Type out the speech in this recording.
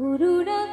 করুণা